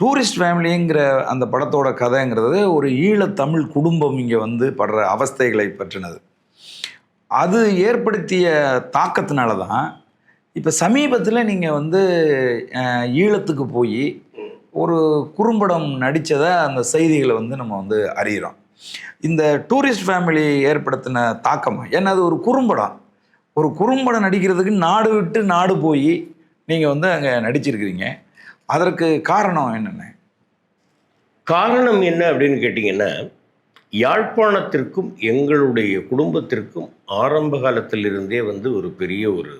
Tourist ஃபேமிலிங்கிற அந்த படத்தோட கதைங்கிறது ஒரு ஈழத்தமிழ் குடும்பம் இங்கே வந்து படுற அவஸ்தைகளை பற்றினது. அது ஏற்படுத்திய தாக்கத்தினால தான் இப்போ சமீபத்தில் நீங்கள் வந்து ஈழத்துக்கு போய் ஒரு குறும்படம் நடித்ததை அந்த செய்திகளை வந்து நம்ம வந்து அறிகிறோம் இந்த டூரிஸ்ட் ஃபேமிலி ஏற்படுத்தின தாக்கம் ஏன்னா அது ஒரு குறும்படம். ஒரு குறும்படம் நடிக்கிறதுக்கு நாடு விட்டு நாடு போய் நீங்கள் வந்து அங்கே நடிச்சிருக்கிறீங்க. அதற்கு காரணம் என்னென்ன? காரணம் என்ன அப்படின்னு கேட்டிங்கன்னா யாழ்ப்பாணத்திற்கும் எங்களுடைய குடும்பத்திற்கும் ஆரம்ப காலத்திலிருந்தே வந்து ஒரு பெரிய ஒரு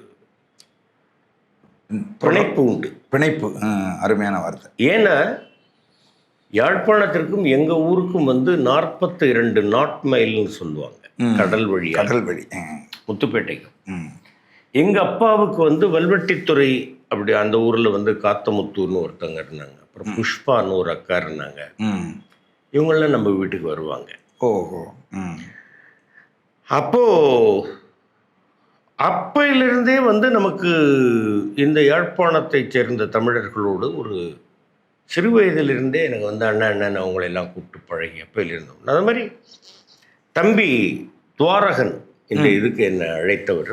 பிணைப்பு உண்டு. பிணைப்பு அருமையான வார்த்தை. ஏன்னா யாழ்ப்பாணத்திற்கும் எங்கள் ஊருக்கும் வந்து நாற்பத்தி இரண்டு நாட் மைல்னு சொல்லுவாங்க. கடல் வழியாக கடல் வழி ம், முத்துப்பேட்டைக்கு. ம், எங்கள் அப்பாவுக்கு வந்து வல்வெட்டித்துறை அப்படி அந்த ஊரில் வந்து காத்தமுத்தூர்னு ஒருத்தங்க இருந்தாங்க. அப்புறம் புஷ்பான்னு ஒரு அக்கா இருந்தாங்க. இவங்களாம் நம்ம வீட்டுக்கு வருவாங்க. ஓஹோ. ம். அப்போ அப்பையிலிருந்தே வந்து நமக்கு இந்த யாழ்ப்பாணத்தைச் சேர்ந்த தமிழர்களோடு ஒரு சிறு வயதிலிருந்தே எனக்கு வந்து அண்ணன் அண்ணன் அவங்களை எல்லாம் கூப்பிட்டு பழகி அப்பையிலிருந்தோம் அது மாதிரி தம்பி துவாரகன் இந்த இதுக்கு என்னை அழைத்தவர்.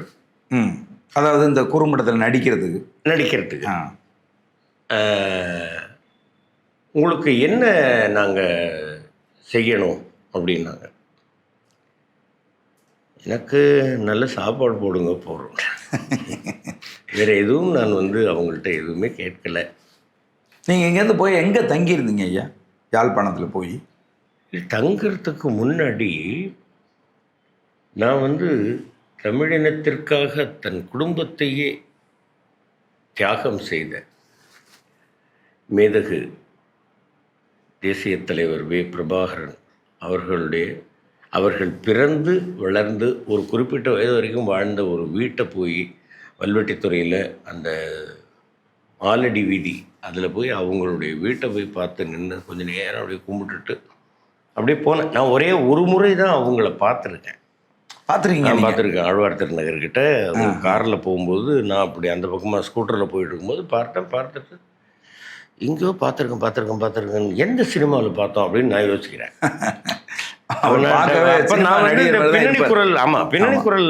ம். அதாவது இந்த குறும்படத்தில் நடிக்கிறதுக்கு. நடிக்கிறதுக்கு. உங்களுக்கு என்ன நாங்கள் செய்யணும் அப்படின்னாங்க. எனக்கு நல்ல சாப்பாடு போடுங்க போகிறோம் வேறு எதுவும் நான் வந்து அவங்கள்ட்ட எதுவுமே கேட்கல. நீங்கள் இங்கேருந்து போய் எங்கே தங்கியிருந்தீங்க ஐயா? யாழ்ப்பாணத்தில் போய்? தங்கிறதுக்கு முன்னாடி நான் வந்து தமிழினத்திற்காக தன் குடும்பத்தையே தியாகம் செய்த மேதகு தேசிய தலைவர் வே. பிரபாகரன் அவர்களுடைய அவர்கள் பிறந்து வளர்ந்து ஒரு குறிப்பிட்ட வயது வரைக்கும் வாழ்ந்த ஒரு வீட்டை போய் வல்வெட்டித்துறையில் அந்த ஆலடி வீதி அதில் போய் அவங்களுடைய வீட்டை போய் பார்த்து நின்று கொஞ்சம் நேரம் அப்படியே கும்பிட்டுட்டு அப்படியே போனேன். நான் ஒரே ஒரு முறை தான் அவங்கள பார்த்துருக்கேன். பார்த்துருக்கீங்க நான்? பார்த்துருக்கேன். ஆழ்வார் திருநகர்கிட்ட காரில் போகும்போது நான் அப்படி அந்த பக்கமாக ஸ்கூட்டரில் போயிட்டு இருக்கும்போது பார்த்தேன் பார்த்துட்டு எங்கேயோ பார்த்துருக்கேன் பார்த்துருக்கேன் பார்த்துருக்கேன். எந்த சினிமாவில் பார்த்தோம் அப்படின்னு நான் யோசிக்கிறேன். பின்னணி. குரல் ஆமாம் பின்னணி. குரல்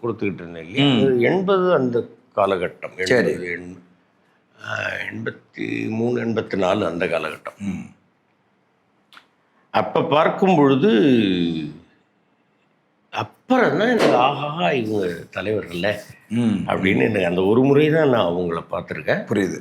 கொடுத்துக்கிட்டு இருந்தேன் இல்லையா? எண்பது அந்த காலகட்டம். எண்பத்தி மூணு எண்பத்தி நாலு அந்த காலகட்டம். அப்போ பார்க்கும் பொழுது அப்புறம் தான் எனக்கு ஆஹா இவங்க தலைவர்கள்ல ம். அப்படின்னு எனக்கு அந்த ஒரு முறை தான் நான் அவங்கள பார்த்துருக்கேன். புரியுது.